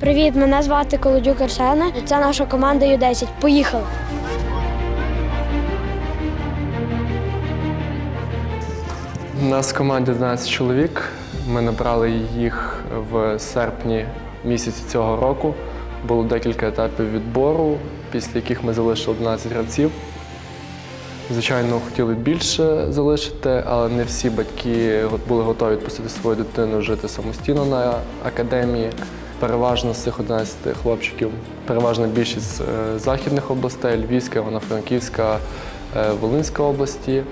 Привіт, мене звати Колодюк Арсена. Це наша команда Ю-10. Поїхали! У нас в команді 11 чоловік. Ми набрали їх в серпні місяці цього року. Було декілька етапів відбору, після яких ми залишили 11 гравців. Звичайно, хотіли більше залишити, але не всі батьки були готові відпустити свою дитину жити самостійно на академії. Переважно з цих 11 хлопчиків, переважна більшість з е, західних областей Львівська, Івано-Франківська, е, Волинська області.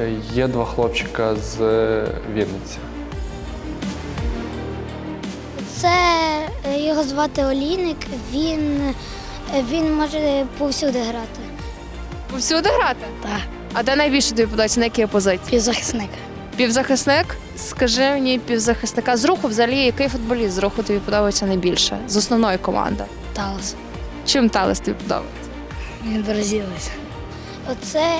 Е, Є два хлопчика з Вінниці. Це його звати Олійник. Він, він може повсюди грати. Повсюди грати? Так. А де найбільше тобі подобається, на якій позиції? Півзахисник. Півзахисник? Скажи мені півзахисника з руху, взагалі, який футболіст з руху тобі подобається найбільше? З основної команди. Талос. Чим Талес тобі подобається? Він бразилець. Оце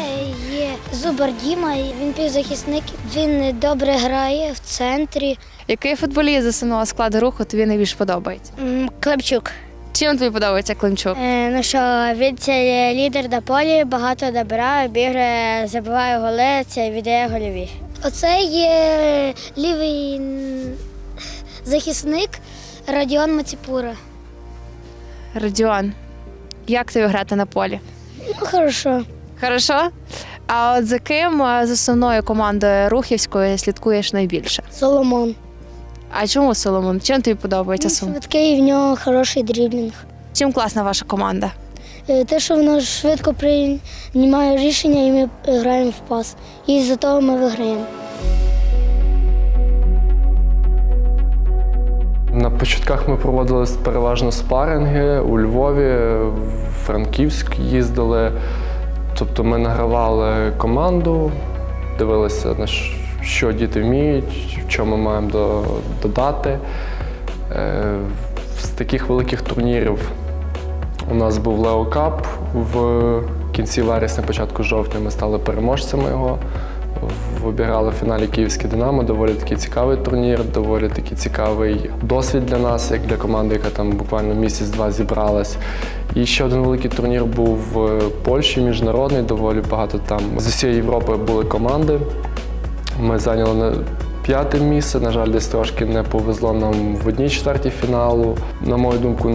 є Зубар Діма, він півзахисник. Він добре грає в центрі. Який футболіст з основного складу руху тобі найбільше подобається? Клепчук. Чим тобі подобається Климчук? Ну що, він це лідер на полі, багато добра, бігає, забиває голи, це віддає гольові. Оце є лівий захисник Радіон Маціпура. Радіон. Як тобі грати на полі? Ну, хорошо. Хорошо? А от за ким а, з основною командою Рухівської слідкуєш найбільше? Соломон. А чому Соломон? Чим тобі подобається Він Соломон? швидкий, в нього хороший дріблінг. Чим класна ваша команда? Е, Те, що воно швидко приймає рішення, і ми граємо в пас. І з-за того ми виграємо. На початках ми проводили переважно спаринги у Львові, в Франківськ їздили. Тобто ми награвали команду, дивилися, на щ- що діти вміють, що ми маємо до- додати. Е, З таких великих турнірів у нас був Лео Кап в кінці вересня, початку жовтня ми стали переможцями його. В- в фіналі Київське Динамо. Доволі такий цікавий турнір, доволі такий цікавий досвід для нас, як для команди, яка там буквально місяць-два зібралась. І ще один великий турнір був в Польщі, міжнародний, доволі багато там з усієї Європи були команди. Ми зайняли п'яте місце. На жаль, десь трошки не повезло нам в одній четвертій фіналу. На мою думку,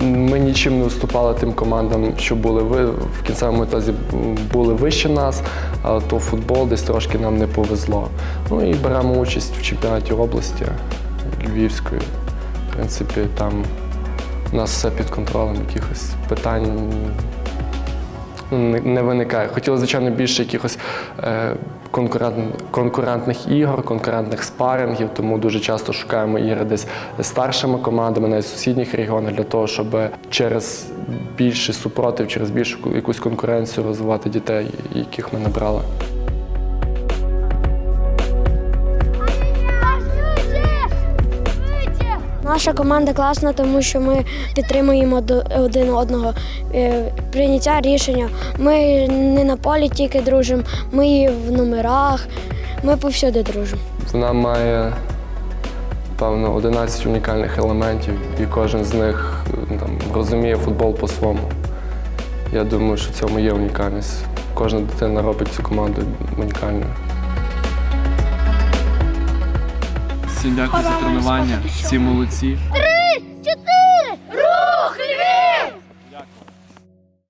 ми нічим не уступали тим командам, що були ви в кінцевому етазі були вище нас, але то футбол десь трошки нам не повезло. Ну і беремо участь в чемпіонаті області Львівської. В принципі, там у нас все під контролем, якихось питань не, виникає. Хотілося, звичайно, більше якихось е, конкурент, конкурентних ігор, конкурентних спарингів, тому дуже часто шукаємо ігри десь старшими командами, навіть в сусідніх регіонах, для того, щоб через більший супротив, через більшу якусь конкуренцію розвивати дітей, яких ми набрали. Наша команда класна, тому що ми підтримуємо один одного. Е, Прийняття рішення. Ми не на полі тільки дружимо, ми в номерах, ми повсюди дружимо. Вона має, певно, 11 унікальних елементів, і кожен з них е, там, розуміє футбол по-своєму. Я думаю, що в цьому є унікальність. Кожна дитина робить цю команду унікальною. Всім дякую за тренування. Всі молодці.